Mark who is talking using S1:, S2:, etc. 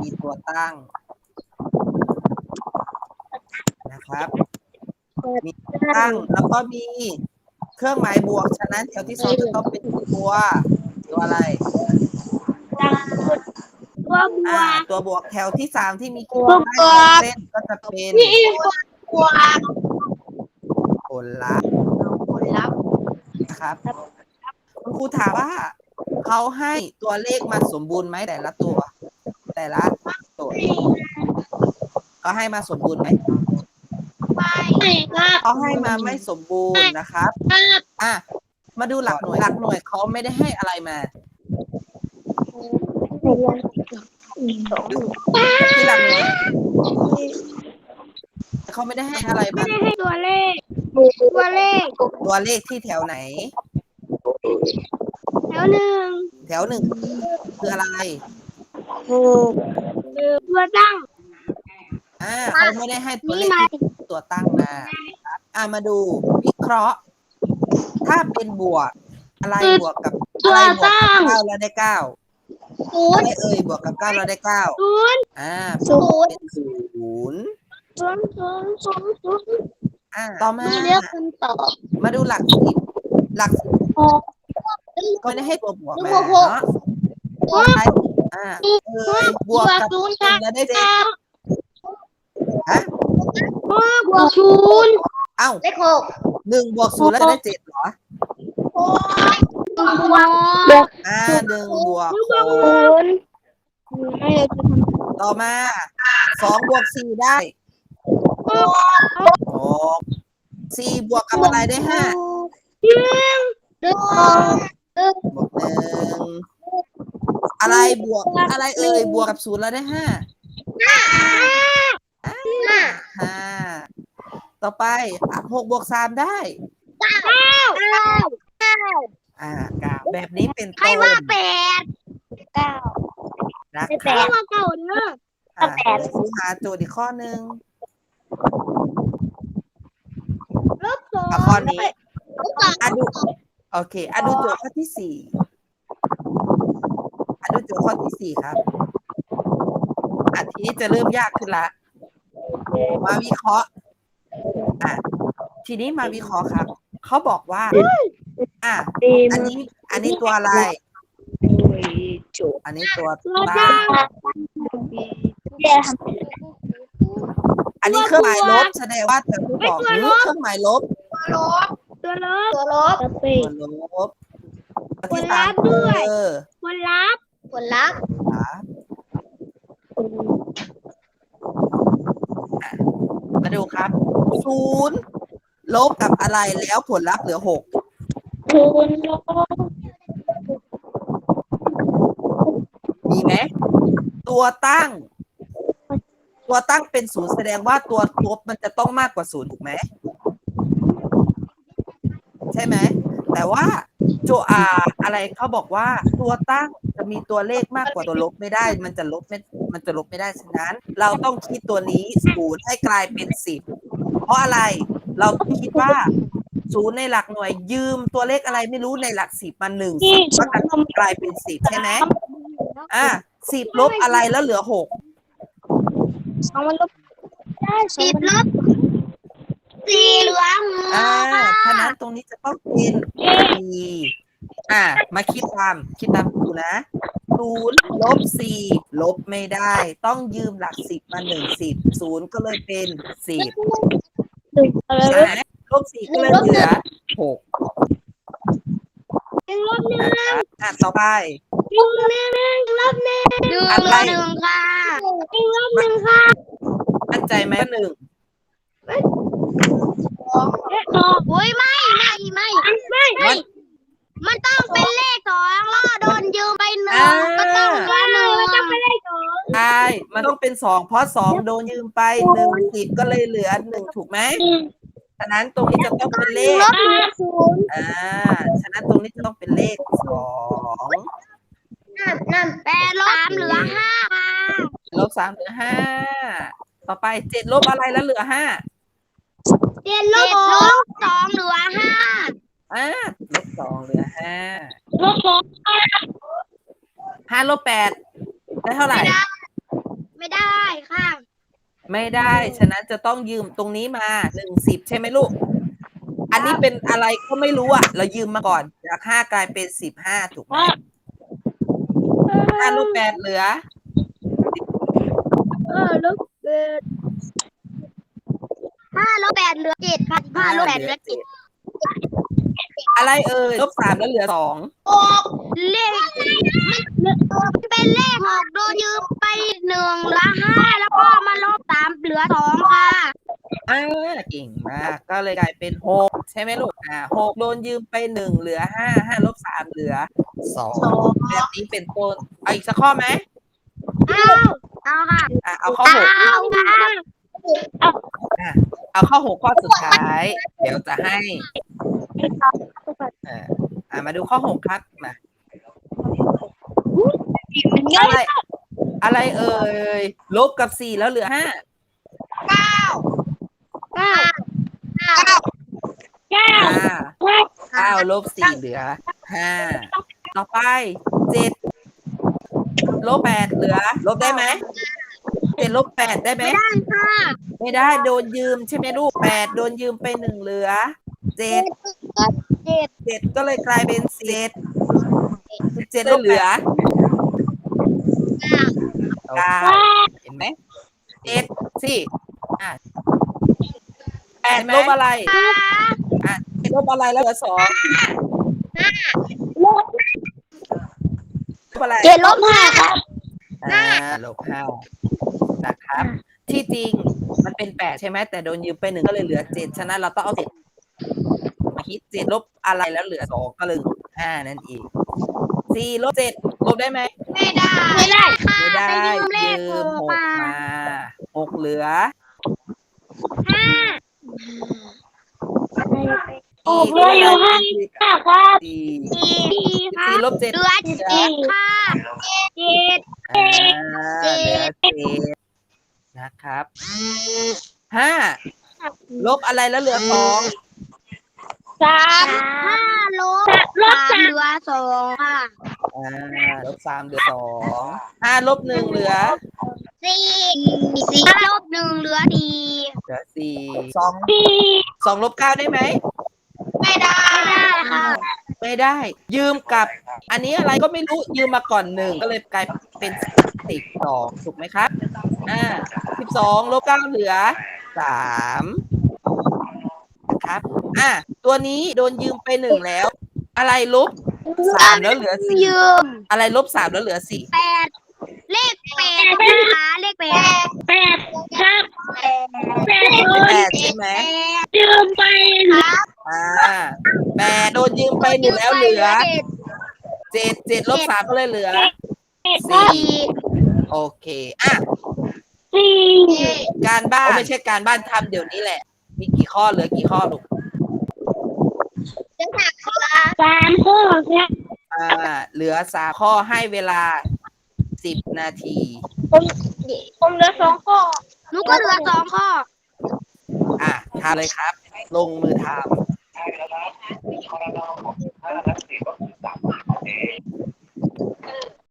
S1: มีตัวตั้ง นะครับ มีตัวตั้งแล้วก็มีเครื่องหมายบวก ฉะนั้นแถวที่สองจะต้องเป็นตัวตัวอะไร
S2: ตัวบว
S1: อ่ากตัวบวกแถวที่สามที่มีขีด
S2: ตัวบวก
S1: เส้นก็จะเป็น
S2: บวก
S1: ผลลัพธ์
S2: ผลลัพธ์
S1: นะครับคุณครูถามว่าเขาให้ตัวเลขมาสมบูรณ์ไหมแต่ละตัว แต่ละตัวเขาให้มาสมบูรณ์ไหม
S2: ไม่ครับ
S1: เขาให้มาไม่สมบูรณ์นะครับ
S2: ครับ
S1: อะมาดูหลักหน่วยหลักหน่วยเขาไม่ได้ให้อะไรมาที่หลักหน่วยเขาไม่ได้ให้อะไร
S2: ไม่
S1: มา
S2: ได้ให้ตัวเลขตัวเลข
S1: ตัวเลขที่แถวไหน
S2: แถวหนึ่ง
S1: แถวหนึ่งคืออะไร
S2: ตัวตั้ง
S1: อ่าเขาไม่ได้ให้ตัวเล
S2: นี่
S1: ข
S2: มา
S1: ที่ตัวตั้งมาอ่ามาดูวิเคราะห์ ถ้าเป็นบวก อะไรบวกกับ
S2: ตั
S1: อะ
S2: ว
S1: ไรบวก
S2: ตั้
S1: กับ
S2: ง
S1: เก้าแล้วได้เก้า
S2: ศู
S1: อะ
S2: น
S1: ไร
S2: ย์
S1: เอ่ยบวกกับเก้าแล้วได้เก้า
S2: ศูนย์
S1: อ่า
S2: ศูนย์
S1: เป็นศูนย์
S2: ศูนย์ศูนย์ศูนย์ศูนย์
S1: อ่าต่อมา
S2: ไม่เลือกคำตอบ
S1: มาดูหลักสิบหลักสิบ
S2: หก
S1: ก็ไม่ได้ให้ตัวบวกมา
S2: บวกหก
S1: เนาะ อ่าเอ่ยบวกกับ
S2: ศูนย์
S1: แล้วได้เจ็ดฮะ
S2: บวกศูนย์
S1: เอ้า
S2: เลขหก
S1: หนึ่งบวกศูนย์แล้วจะได้เจ็ดเหรอ
S2: บวก
S1: อ่าหนึ่งบวกห
S2: ศู
S1: ก
S2: นย์
S1: ต่อมาสองบวกสี่ได้หกสี่บวกกับอะไรได้ห้า
S2: หนึ่งหนึ่ง
S1: บวกหนึ่ง อะไรบวกอะไรเอ่ยบวกกับศูนย์แล้วได้ห้า
S2: ห้า
S1: ห้าต่อไปอะหกบวกสามได้
S2: เก้าเก้า
S1: อ่าเก้าแบบนี้เป็น
S2: ใคร
S1: ต้น
S2: ว่าแปดเก้า
S1: นะ
S2: ใค
S1: ค
S2: ร
S1: รับ
S2: ว่าเก้าเนอะ
S1: อ่า
S2: แปด
S1: เดี๋ยวครูหาโจทย์อีกข้อหนึ่ง
S2: ลบสอง
S1: อะข้อนี้
S2: ลบสอง
S1: อะดูโอเคอะดูโจทย์ข้อที่สี่ อะดูโจทย์ข้อที่สี่ครับอะทีนี้จะเริ่มยากขึ้นละ มาวิเคราะห์อะทีนี้มาวิเคราะห์ครับเขาบอกว่า อะอันนี้ อันนี้ตัวอะไร อันนี้ตัว
S2: ตัว
S1: ตั้
S2: ตั้
S1: ง
S2: ง
S1: อันนี้เครื่องหมายลบแสดงว่าแถวที่สองหรือเครื่องหมายลบ
S2: ตัวลบตัวลบ
S1: ตัวลบที่ตาม
S2: ผลลัพธ์ด้วย
S1: เออ
S2: ผลลัพธ์ ผลลัพธ์
S1: ครับอะมาดูครับศูนย์ลบกับอะไรแล้วผลลัพธ์เหลือหก
S2: คูณลบ
S1: มีไหมตัวตั้ง ตัวตั้งเป็นศูนย์แสดงว่าตัวลบมันจะต้องมากกว่าศูนย์ถูกไหม ใช่ไหม แต่ว่า โจอาอะไรเขาบอกว่าตัวตั้งจะมีตัวเลขมากกว่าตัวลบไม่ได้ มันจะลบไม่มันจะลบไม่ได้ฉะนั้น เราต้องคิดตัวนี้ศูนย์ให้กลายเป็นสิบเพราะอะไรเราต้องคิดว่าศูนย์ในหลักหน่วยยืมตัวเลขอะไรไม่รู้ในหลักสิบมาหนึ่งสิบก็จะกลายเป็นสิบใช่ไหมอะสิบลบอะไรแล้วเหลือหก
S2: สองมันลบได้สิบลบ สี่เหลือห
S1: อ่า
S2: นึ่ง
S1: ฉะนั้นตรงนี้จะต้องเป็นสี่อ่า มาคิดตาม คิดตามครูนะศูนย์ลบสี่ลบไม่ได้ ต้องยืมหลักสิบมาหนึ่งสิบศูนย์ก็เลยเป็นสิบใช่ไหมลบสี่ก็เลยเหลือหก
S2: หนึ่งลบหนึ่ง
S1: นะครับอะต่อไป
S2: หนึ่งหนึ่งหนึ่งลบหนึ่งหนึ่ง
S1: อะไร
S2: ลบหนึ่งค่ะหนึ่งลบหนึ่งค่ะ
S1: มั่นใจไหมหนึ่ง
S2: อุ้ยไม่ไม่ไม่ ไม่ไม่ มันต้องเป็นเลขสองแล้วโดนยืมไปหนึ่งก็ต้องเหลือหนึ่งมันต้องเป็นเลขสอง
S1: ใช่ มันต้องเป็นสองเพราะสองโดนยืมไปหนึ่งสิบก็เลยเหลือหนึ่งถูกไหมฉะนั้นตรงนี้จะต้องเป็นเลข
S2: ลบหนึ่งศูนย์
S1: อ่า ฉะนั้นตรงนี้จะต้องเป็นเลขสอง
S2: นั่นนั่นแปดลบสามเหลือห้าค่ะ
S1: ลบสามเหลือห้า ต่อไปเจ็ดลบอะไรแล้วเหลือห้า
S2: เจ็ดลบสองเหลือห้า
S1: อ่าลบสองเหลือห้า
S2: ลบสอง
S1: ห้าลบแปดได้เท่าไหร่
S2: ไม่ได้ค่ะ
S1: ไม่ได้ ฉะนั้นจะต้องยืมตรงนี้มาหนึ่งสิบใช่ไหมลูก อันนี้เป็นอะไรก็ไม่รู้อะ เรายืมมาก่อน จากห้ากลายเป็นสิบห้าถูกไหมห้าลบแปดเหลือ
S2: เออลบเจ็ด ห้าลบแปดเหลือเจ็ดค่ะห้าลบแปดเหลือเจ็ด
S1: อะไรเอ่ยลบสามแล้วเหลือสอง
S2: เลขมันเป็นเลขหกโดนยืมไปหนึ่งเหลือห้าแล้วก็มาลบสามเหลือสองค่ะ
S1: อ่าเก่งมาก ก็เลยกลายเป็นหกใช่ไหมลูกอ่าหกโดนยืมไปหนึ่งเหลือห้าห้าลบสามเหลือสองแบบนี้เป็นต้นเอาอีกสักข้อไหม
S2: เอาเอาค่ะ
S1: อะเอาข้อหก
S2: เอาค่ะ
S1: เอาเข้อหกข้อสุดท้าย เดี๋ยวจะให้อ่าอ่ามาดูข้อหกครับมาอะไรอะไรเอ่ยลบกับสี่แล้วเหลือห้า
S2: เก้าเก้าเก้า
S1: อ่าเก้าลบสี่เหลือห้าต่อไปเจ็ดลบแปดเหลือ ลบได้ไหม เจ็ดลบแปดได้ไหม
S2: ไม่ได้ค่ะ
S1: ไม่ได้โดนยืมใช่ไหมลูกแปดโดนยืมไปหนึ่งเหลือเจ็ด
S2: เจ็ด
S1: เจ็ดก็เลยกลายเป็นเจ็ดเจ็ดแล้วเหลือเก้าเห็นไหมเจ็ดสิอะแปดลบอะไร
S2: ค่ะ
S1: อะเจ็ดลบอะไรแล้วเหลือสองลบอะไร
S2: เจ็ดลบห้าครับ
S1: อ่าลบห้า นะครับ ที่จริงมันเป็นแปดใช่ไหมแต่โดนยืมไปหนึ่งก็เลยเหลือเจ็ดฉะนั้นเราต้องเอาเจ็ดมาคิดเจ็ดลบอะไรแล้วเหลือสองก็เลยห้านั่นเองสี่ลบเจ็ดลบได้ไหม
S2: ไม่ได้ไม่ได้ค่ะ
S1: ไม่ได้
S2: ไปยืมเล
S1: ยื
S2: ข
S1: ม
S2: ห
S1: ห
S2: ก
S1: ก
S2: มา
S1: มาหกเหลือ
S2: ห้า
S1: หกเหลืออยู่ห้าสี่
S2: สี่ค่ะ
S1: สี่ลบเจ็ด
S2: เหลือเจ็ดค่ะเจ็ด
S1: อ่าเหลือเจ็ด นะครับห้าลบอะไรแล้วเหลือสอง
S2: สามห้าลบสามเหลือสองค่ะ
S1: อ่าลบสามเหลือสองห้าลบหนึ่งเหลือ
S2: สี่สี่ลบหนึ่งเหลือสี่
S1: เหลือสี่สองสองลบเก้าได้ไหม
S2: ไม่ได้ไม่ได้ค่ะ
S1: ไม่ได้ ยืมกับ อันนี้อะไรก็ไม่รู้ยืมมาก่อนหนึ่งก็เลยกลายเป็น สิบสองถูกไหมครับ อ่าสิบสองลบเก้าเหลือสามนะครับ อ่าตัวนี้โดนยืมไปหนึ่งแล้ว อะไรลบสามแล้วเหลือสี่
S2: ยืม
S1: อะไรลบสามแล้วเหลือสี่
S2: แปดเลขแปดนะคะเลขแปดแปดครับแปด
S1: แปดใช่ไหม
S2: ยืมไปครับ
S1: อ่าแปดโดนยืมไปหนึ่งแล้วเหลือเจ็ดเจ็ดลบสามก็เลยเหลือ
S2: สี่
S1: โอเค อะ
S2: สี่
S1: การบ้านไม่ใช่การบ้านทำเดี๋ยวนี้แหละ มีกี่ข้อเหลือกี่ข้อลูก
S2: จะหักสามข้อครับ
S1: อ่าเหลือสามข้อให้เวลาสิบนาที
S2: ผมเหลือสองข้อหนูก็เหลือสองข้อ
S1: อะทำเลยครับ ลงมือท